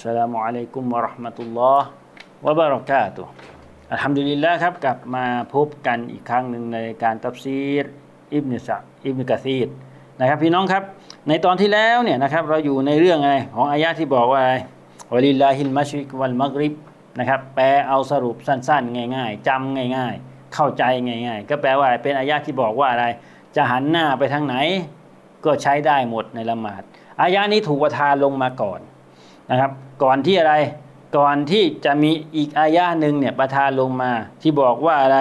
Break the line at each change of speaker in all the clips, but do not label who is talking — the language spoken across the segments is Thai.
สลามุอะลัยกุมวะราะห์มะตุลลอฮ์วะบารอกาตุอัลฮัมดุลิลครับกลับมาพบกันอีกครั้งหนึ่งในการตับซีรอิบนิสะอิบนกะซีรนะครับพี่น้องครับในตอนที่แล้วเนี่ยนะครับเราอยู่ในเรื่องอะไรของอายะที่บอกว่าอะไรวะลิลลาฮิลมัชริกวัลมักริบนะครับแปลเอาสรุปสั้น ๆ ง่าย ๆ จำง่าย ๆ เข้าใจง่าย ๆ ก็แปลว่าเป็นอายะที่บอกว่าอะไร จะหันหน้าไปทางไหน ก็ใช้ได้หมดในละหมาดอายะนี้ถูกประทานลงมาก่อน นะครับ ก่อนที่อะไร ก่อนที่จะมีอีกอายะหนึ่งเนี่ยประทานลงมา ที่บอกว่าอะไร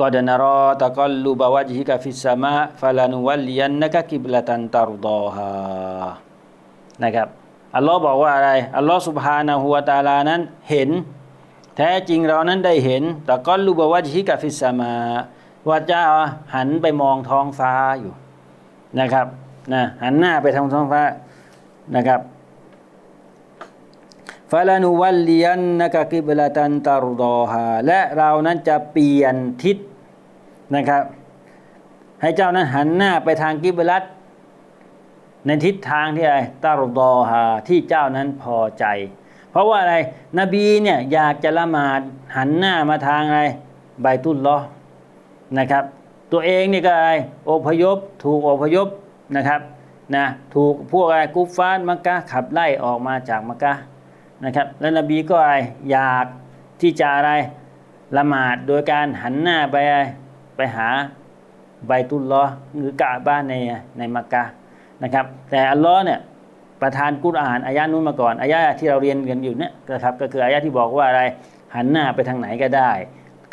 กอดนารอตะกอลลูบาวะจิฮิกาฟิสมาฟาลานุวัลยันนะกะกิบลาตันตารดอฮานะครับอัลลอฮ์บอกว่าอะไรอัลลอฮ์สุบฮานะฮูวตาลานั้นเห็น แท้จริงเรานั้นได้เห็นตะกอลลูบาวะจิฮิกาฟิสสมาว่าเจ้าหันไปมองท้องฟ้าอยู่นะครับนะหันหน้าไปทางท้องฟ้านะครับ ฟาลานุวัลลียันนะกะกิบลาตันตารดอฮาและเรานั้นจะเปลี่ยนทิศนะครับ ให้เจ้านั้นหันหน้าไปทางกิบลัตในทิศทางที่อะไรตารดอฮาที่เจ้านั้นพอใจ เพราะว่าอะไรนบีเนี่ยอยากจะละหมาดหันหน้ามาทางอะไรใบตุลลอนะครับ ตัวเองนี่ก็อะไรอพยพถูกอพยพนะครับนะถูกพวกอะไรกุฟฟาร์มักกะขับไล่ออกมาจากมักกะ นะครับแล้วนบีก็อะไรอยากที่จะอะไรละหมาดโดยการหันหน้าไปไปหาใบตุลลอหรือกะบ้านในในมักกะนะครับ แต่อัลลอฮ์เนี่ยประทานกุรอานอายะนู้นมาก่อนอายะที่เราเรียนกันอยู่เนี่ยนะครับ ก็คืออายะที่บอกว่าอะไรหันหน้าไปทางไหนก็ได้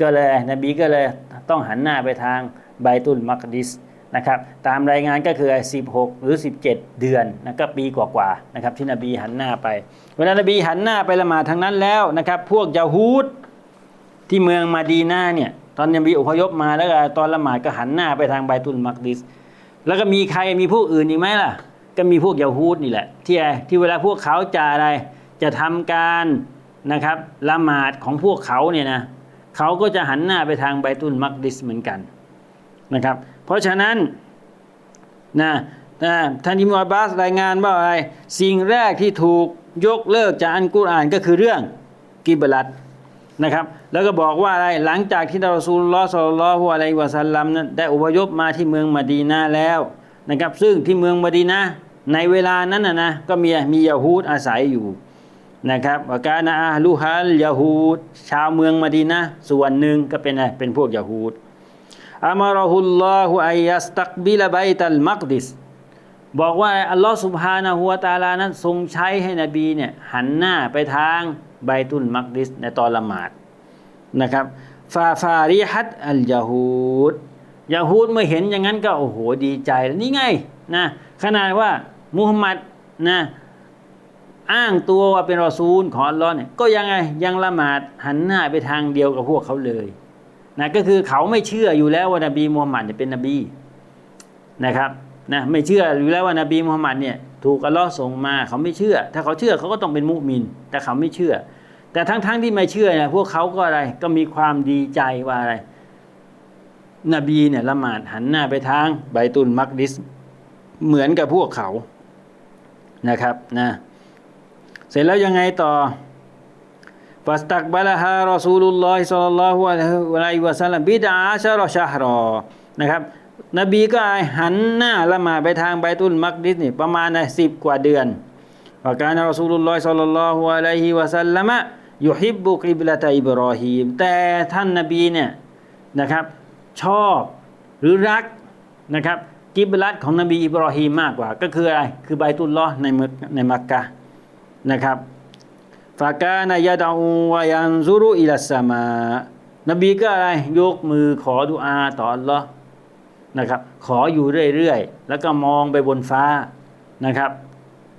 ก็เลยนบีก็เลยต้องหันหน้าไปทางใบตุลมักดิส นะครับตามรายงานก็คือ 16 หรือ 17 เดือนนะก็ปีกว่าๆนะครับที่นบีหันหน้าไปเวลานบีหันหน้าไปละหมาดทางนั้นแล้วนะครับ พวกยาฮูดที่เมืองมาดีนาเนี่ยตอนนบีอพยพมาแล้วก็ตอนละหมาดก็หันหน้าไปทางใบตุลมักดิส แล้วก็มีใครมีผู้อื่นอีกไหมล่ะ ก็มีพวกยาฮูดนี่แหละที่ที่เวลาพวกเขาจะอะไรจะทำการนะครับละหมาดของพวกเขาเนี่ยนะเขาก็จะหันหน้าไปทางใบตุลมักดิสเหมือนกันนะครับ เพราะฉะนั้นนะนะท่านอิมอับบาสรายงานว่าอะไร สิ่งแรกที่ถูกยกเลิกจากอันกุรอานก็คือเรื่องกิบลัดนะครับแล้วก็บอกว่าอะไรหลังจากที่เราซูลลอสลลอฮุอะลัยวะสัลลัมนั้นได้อพยพมาที่เมืองมะดีนาแล้วนะครับซึ่งที่เมืองมะดีนาในเวลานั้นนะนะก็มีมียาฮูดอาศัยอยู่นะครับวากานาอาลูฮัลยาฮูดชาวเมืองมะดีนาส่วนหนึ่งก็เป็นอะไรเป็นพวกยาฮูด อามารหุลลอฮุอัยยัสตักบิลไบตัลมักดิสบอกว่าอัลลอฮ์สุบฮานะฮูวตาลานั้นทรงใช้ให้นบีเนี่ยหันหน้าไปทางใบตุลมักดิสในตอนละหมาดนะครับฟาฟาริฮัตอัลยาฮูดยาฮูดเมื่อเห็นอย่างนั้นก็โอ้โหดีใจนี่ไงนะขนาดว่ามุฮัมมัดนะอ้างตัวว่าเป็นรอซูลของอัลลอฮ์เนี่ยก็ยังไงยังละหมาดหันหน้าไปทางเดียวกับพวกเขาเลย นะก็คือเขาไม่เชื่ออยู่แล้วว่านบีมูฮัมหมัดจะเป็นนบีนะครับนะไม่เชื่ออยู่แล้วว่านบีมูฮัมหมัดเนี่ยถูกอัลลอฮ์ส่งมาเขาไม่เชื่อ ถ้าเขาเชื่อเขาก็ต้องเป็นมุมิน แต่เขาไม่เชื่อ แต่ทั้งๆทที่ไม่เชื่อเนี่ยพวกเขาก็อะไรก็มีความดีใจว่าอะไร นบีเนี่ยละหมาดหันหน้าไปทางใบตุลมักดิสเหมือนกับพวกเขานะครับนะเสร็จแล้วยังไงต่อ ฟัสตักบาลฮารอซูลุลลอฮิสัลลัลลอฮุอะลัยฮิวะสัลลัมบิดาชะรอชะฮรอนะครับ นบีก็หันหน้าละหมาดไปทางไบตุลมักดิสนี่ประมาณสิบกว่าเดือนว่าการรอซูลุลลอฮิสัลลัลลอฮุอะลัยฮิวะสัลลัมยุฮิบบุกิบละตอิบรอฮีมแต่ท่านนบีเนี่ยนะครับ ชอบหรือรักนะครับกิบลัตของนบีอิบรอฮีมมากกว่า ก็คืออะไร คือไบตุลลอฮ์ในในมักกะนะครับ ฟากานายาดาวายันซุรุอิลัสมานบีก็อะไรยกมือขอดุอาต่ออัลลอฮ์นะครับ ขออยู่เรื่อยๆ แล้วก็มองไปบนฟ้านะครับ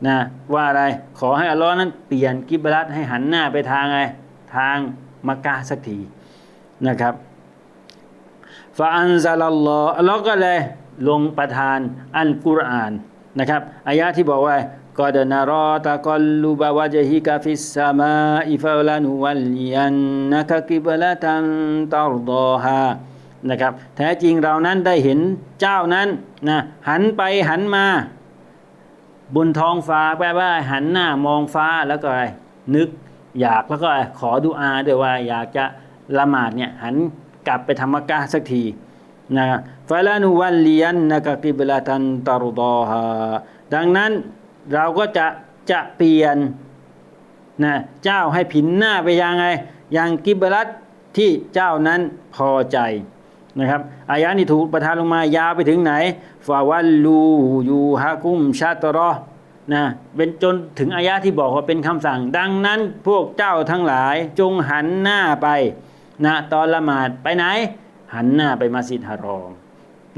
นะว่าอะไรขอให้อัลลอฮ์นั้นเปลี่ยนกิบลัตให้หันหน้าไปทางอะไรทางมักกะสักทีนะครับฟาอันซาลลลอฮ์อัลลอฮ์ก็เลยลงประทานอัลกุรอานนะครับอายะที่บอกว่า กอดนารอตะกอลลูบาวะจฮิกาฟิสสมาอิฟาลานุวัลยันนะกะกิบละตันตารดอฮานะครับแท้จริงเรานั้นได้เห็นเจ้านั้นนะหันไปหันมา บนท้องฟ้าแปลว่า หันหน้ามองฟ้าแล้วก็อะไรนึกอยากแล้วก็ขอดุอาด้วยว่า อยากจะละหมาดเนี่ยหันกลับไปทำมักกะสักทีนะฟาลานุวัลลียนนะกะกิบลาตันตารดอฮาดังนั้น เราก็จะจะเปลี่ยนนะเจ้าให้ผินหน้าไปยังไงยังกิบลัตที่เจ้านั้นพอใจนะครับอายะนี้ถูกประทานลงมายาวไปถึงไหนฟาวัลลูยูฮากุมชาตรอนะเป็นจนถึงอายะที่บอกว่าเป็นคำสั่ง ดังนั้นพวกเจ้าทั้งหลายจงหันหน้าไปนะตอนละหมาดไปไหน หันหน้าไปมัสยิดฮารอม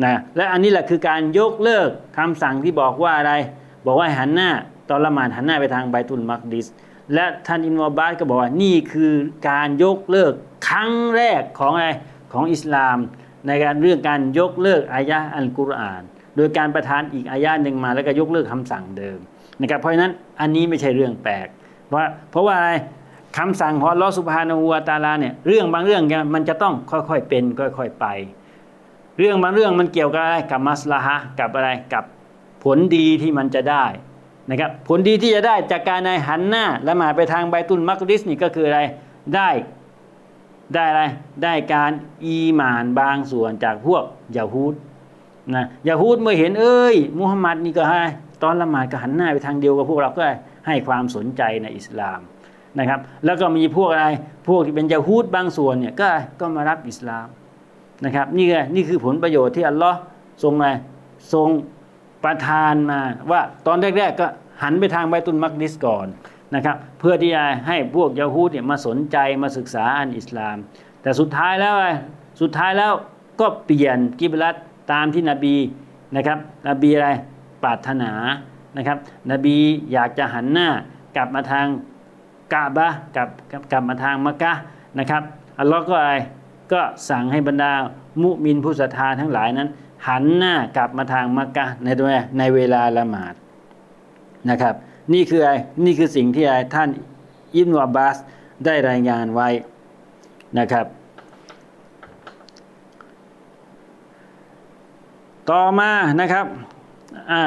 นะและอันนี้แหละคือการยกเลิกคำสั่งที่บอกว่าอะไร บอกว่าหันหน้าตอนละหมาดหันหน้าไปทางไบตุลมักดิสและท่านอินวาบาสก็บอกว่านี่คือการยกเลิกครั้งแรกของอะไรของอิสลาม ในการเรื่องการยกเลิกอายะห์อัลกุรอาน โดยการประทานอีกอายะห์หนึ่งมาแล้วก็ยกเลิกคำสั่งเดิมนะครับเพราะฉะนั้นอันนี้ไม่ใช่เรื่องแปลก เพราะเพราะว่าอะไรคำสั่งของลอสุบฮานาหูวาตาลาเนี่ยเรื่องบางเรื่องมันจะต้องค่อยๆเป็นค่อยๆไป เรื่องบางเรื่องมันเกี่ยวกับอะไรกับมัสลาฮะกับอะไรกับ ผลดีที่มันจะได้นะครับผลดีที่จะได้จากการในหันหน้าละหมาดไปทางไบตุลมักดิสนี่ก็คืออะไรได้ได้อะไรได้การอีหมานบางส่วนจากพวกยาฮูดนะยาฮูดเมื่อเห็นเอ้ยมุฮัมมัดนี่ก็ให้ตอนละหมาดก็หันหน้าไปทางเดียวกับพวกเราก็ให้ความสนใจในอิสลามนะครับแล้วก็มีพวกอะไรพวกที่เป็นยาฮูดบางส่วนเนี่ยก็ก็มารับอิสลามนะครับนี่ไงนี่คือผลประโยชน์ที่อัลลอฮ์ทรงอะไรทรง ประทานมาว่าตอนแรกๆก็หันไปทางไบตุลมักดิสก่อนนะครับเพื่อที่จะให้พวกยาฮูดเนี่ยมาสนใจมาศึกษาอันอิสลาม แต่สุดท้ายแล้วอะไรสุดท้ายแล้วก็เปลี่ยนกิบลัตตามที่นบีนะครับนบีอะไรปรารถนานะครับ นบีอยากจะหันหน้ากลับมาทางกาบะกลับกลับกลับมาทางมักกะนะครับอัลลอฮ์ก็อะไรก็สั่งให้บรรดามุมินผู้ศรัทธาทั้งหลายนั้น หันหน้ากลับมาทางมักกะในตัวในเวลาละหมาดนะครับ นี่คืออะไรนี่คือสิ่งที่อะไรท่านอิบนุอับบาสได้รายงานไว้นะครับ ต่อมานะครับอ่า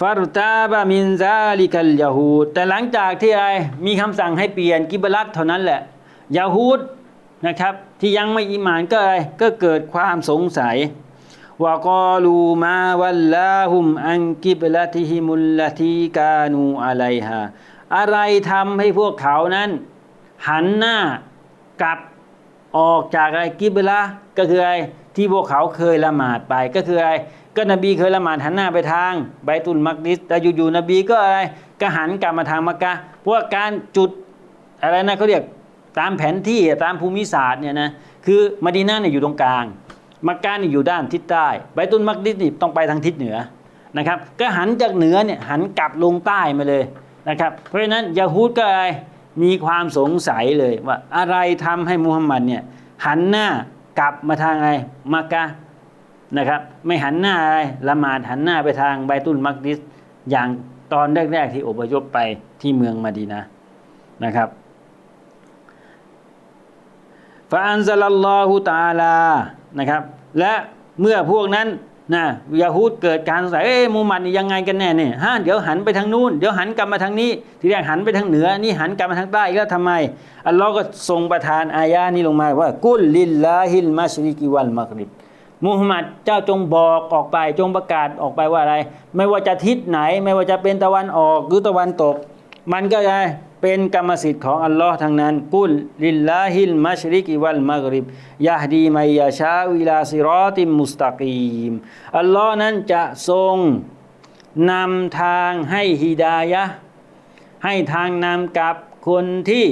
ฟารุตาบามินซาลิกัลยาฮูดแต่หลังจากที่ไรมีคำสั่งให้เปลี่ยนกิบลัตเท่านั้นแหละยาฮูด นะครับ ที่ยังไม่อิมานก็อะไรก็เกิดความสงสัยว่ากอลูมาวัลลาฮุมอันกิบลัติฮิมุลลทีกานูอะไลฮาอะไรทำให้พวกเขานั้น หันหน้ากลับออกจากอะไรกิบละก็คืออะไรที่พวกเขาเคยละหมาดไปก็คืออะไร ก็นบีเคยละหมาดหันหน้าไปทางไบตุลมักดิสแต่อยู่ๆนบีก็อะไรก็หันกลับมาทางมักกะเพราะการจุดอะไรนะเขาเรียก ตามแผนที่ตามภูมิศาสตร์เนี่ยนะคือมะดีนาเนี่ยอยู่ตรงกลาง มักกะเนี่ยอยู่ด้านทิศใต้ไบตุลมักดิสนี่ต้องไปทางทิศเหนือนะครับก็หันจากเหนือเนี่ยหันกลับลงใต้มาเลยนะครับเพราะฉะนั้นยาฮูดก็อะไรมีความสงสัยเลยว่าอะไรทำให้มุฮัมมัดเนี่ยหันหน้ากลับมาทางอะไรมักกะนะครับไม่หันหน้าอะไรละหมาดหันหน้าไปทางไบตุลมักดิสอย่างตอนแรกๆที่อพยพไปที่เมืองมาดีนะนะครับ ฟาอันซัลลอฮุตาลานะครับ และเมื่อพวกนั้นนะยาฮูดเกิดการสงสัยเอ๊ะมูฮัมหมัดนี่ยังไงกันแน่เนี่ยฮะเดี๋ยวหันไปทางนู้นเดี๋ยวหันกลับมาทางนี้ ทีแรกหันไปทางเหนือนี่หันกลับมาทางใต้กแล้วทำไม อัลลอฮ์ก็ทรงประทานอายานี้ลงมาว่า กุลลิลลาฮิลมัชริกิวัลมักริบมูฮัมหมัดเจ้าจงบอกออกไปจงประกาศออกไปว่าอะไร ไม่ว่าจะทิศไหน ไม่ว่าจะเป็นตะวันออกหรือตะวันตก มันก็จะ เป็นกรรมสิทธิ์ของอัลลอฮ์ทางนั้น กุลลิลลาฮิลมัชริกิวัลมักริบยะฮดีมัยยาชาวิลาซิรอติมมุสตะกีมอัลลอฮ์นั้นจะทรงนำทางให้ฮิดายะให้ทางนำกับคนที่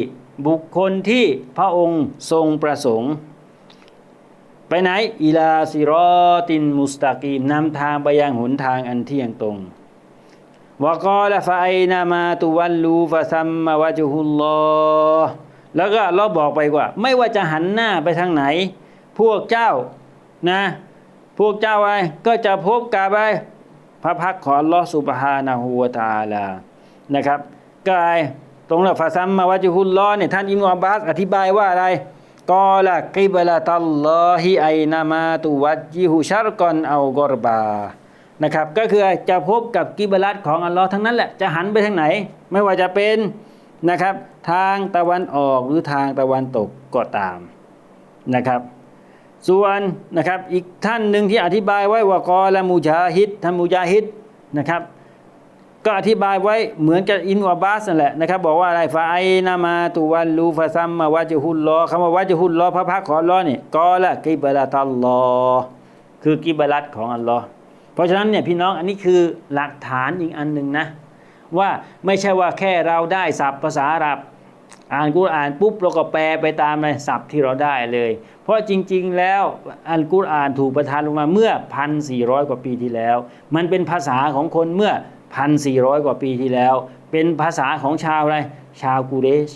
บุคคลที่พระองค์ทรงประสงค์ ไปไหนอิลาซิรอตินมุสตากีมนำทางไปยังหนทางอันเที่ยงตรง วะกอลฟะไอนามาตุวัลลูฟะซัมมาวะจุฮุลลอแล้วก็เราบอกไปว่า ไม่ว่าจะหันหน้าไปทางไหน พวกเจ้านะ พวกเจ้าไอ้ก็จะพบกับไอพระพักของลอสุบฮานะฮูวตาลานะครับก็ไอ้ตรงนั้นฟาซัมมาวะจุฮุลลอเนี่ยท่านอิมรุอับบาสอธิบายว่าอะไรกอละกิบละตัลลอฮิไอนามาตุวัจจิฮุชัรกอนเอากอรบา นะครับก็คือจะพบกับกิบลัดของอัลลอฮ์ทั้งนั้นแหละจะหันไปทางไหน ไม่ว่าจะเป็นนะครับ ทางตะวันออกหรือทางตะวันตกก็ตามนะครับ ส่วนนะครับอีกท่านหนึ่งที่อธิบายไว้ว่ากอละมูจาฮิดท่านมูจาฮิดนะครับ ก็อธิบายไว้เหมือนกับอินวาบาสนั่นแหละนะครับ บอกว่าอะไรฟาไอนามาตุวันลูฟาซัมมาวะจฮุลลอคำว่าวะจฮุลลอพระพักของอัลลอฮ์นี่กอละกิบลัตัลลอคือกิบลัดของอัลลอฮ์ เพราะฉะนั้นเนี่ยพี่น้องอันนี้คือหลักฐานอีกอันหนึ่งนะ ว่าไม่ใช่ว่าแค่เราได้ศัพท์ภาษาอาหรับอ่านกุรอานปุ๊บเราก็แปลไปตามในศัพท์ที่เราได้เลย เพราะจริง ๆ แล้วอัลกุรอานถูกประทานลงมาเมื่อ 1,400 กว่าปีที่แล้ว มันเป็นภาษาของคนเมื่อ 1,400 กว่าปีที่แล้ว เป็นภาษาของชาวอะไรชาวกูเรช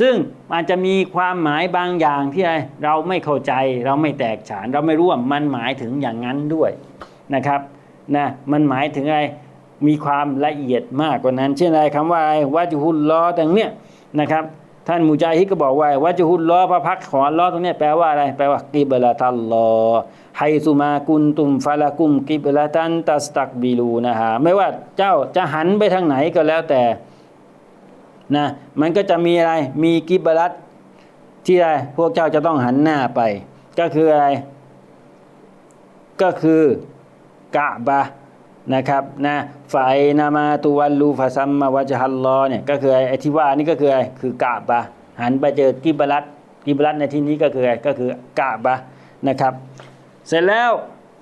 ซึ่งอาจจะมีความหมายบางอย่างที่เราไม่เข้าใจเราไม่แตกฉาน เราไม่รู้ว่ามันหมายถึงอย่างนั้นด้วย นะครับนะมันหมายถึงอะไรมีความละเอียดมากกว่านั้น เช่นอะไรคำว่าอะไรวะจุฮุลลอตรงเนี้ยนะครับ ท่านมุจาฮิดก็บอกว่าวะจุฮุลลอพระพักของลลอตรงเนี้ยแปลว่าอะไรแปลว่ากิบละตัลลอไฮซุมากุนตุมฟาลากุมกิบละตันตัสตักบิลูนะฮะไม่ว่าเจ้าจะหันไปทางไหนก็แล้วแต่นะมันก็จะมีอะไรมีกิบลัตที่อะไรพวกเจ้าจะต้องหันหน้าไป ก็คืออะไร ก็คือ กะบะนะครับนะฝ่ายนามาตุวันลูฟาซัมมาวะจฮัลลอเนี่ยก็คือไอ้ที่ว่านี่ก็คืออะไรคือกะบะหันไปเจอกิบลัตกิบลัตในที่นี้ก็คืออะไรก็คือกะบะนะครับ เสร็จแล้ว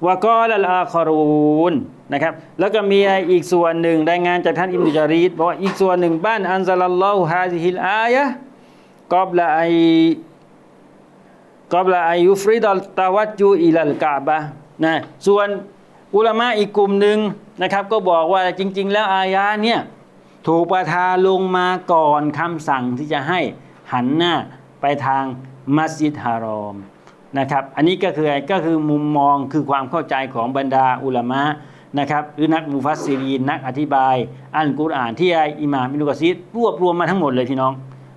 วกอลลอาคอรูนนะครับแล้วก็มีอีกส่วนหนึ่งรายงานจากท่านอิมรุจารีดบอกว่าอีกส่วนหนึ่งบ้านอันซาลลอฮุฮาซิฮิลอายะกอบละไอกอบละไอยุฟริดอลตาวัจจูอิลัลกะบะนะส่วน อุลามะอีกกลุ่มหนึ่งนะครับ ก็บอกว่าจริง ๆ แล้วอายะเนี่ยถูกประทานลงมาก่อนคำสั่งที่จะให้หันหน้าไปทางมัสยิดฮารอมนะครับ อันนี้ก็คืออะไรก็คือมุมมองคือความเข้าใจของบรรดาอุลามะนะครับหรือนักมุฟัสซิรีนนักอธิบายอันกุรอานที่อิหม่ามอินุกะซีดรวบรวมมาทั้งหมดเลยพี่น้อง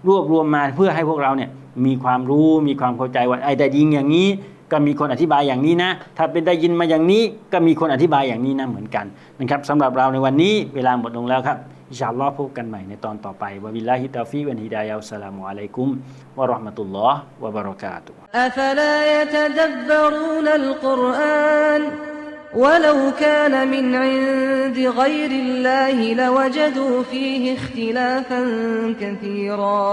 รวบรวมมาเพื่อให้พวกเราเนี่ยมีความรู้มีความเข้าใจว่าไอ้ได้ยิงอย่างนี้ ก็มีคนอธิบายอย่างนี้นะ ถ้าเป็นได้ยินมาอย่างนี้ก็มีคนอธิบายอย่างนี้นะเหมือนกันนะครับสำหรับเราในวันนี้เวลาหมดลงแล้วครับอินชาอัลลอฮ์พบกันใหม่ในตอนต่อไปวะบิลลาฮิตาฟีวันฮิดายะอัสสลามุอะลัยกุมวะเราะห์มะตุลลอฮ์วะบะเราะกาตุฮ์
أفلا يتدبرون القرآن ولو كان من عند غير الله لوجدوا فيه اختلافا كثيرا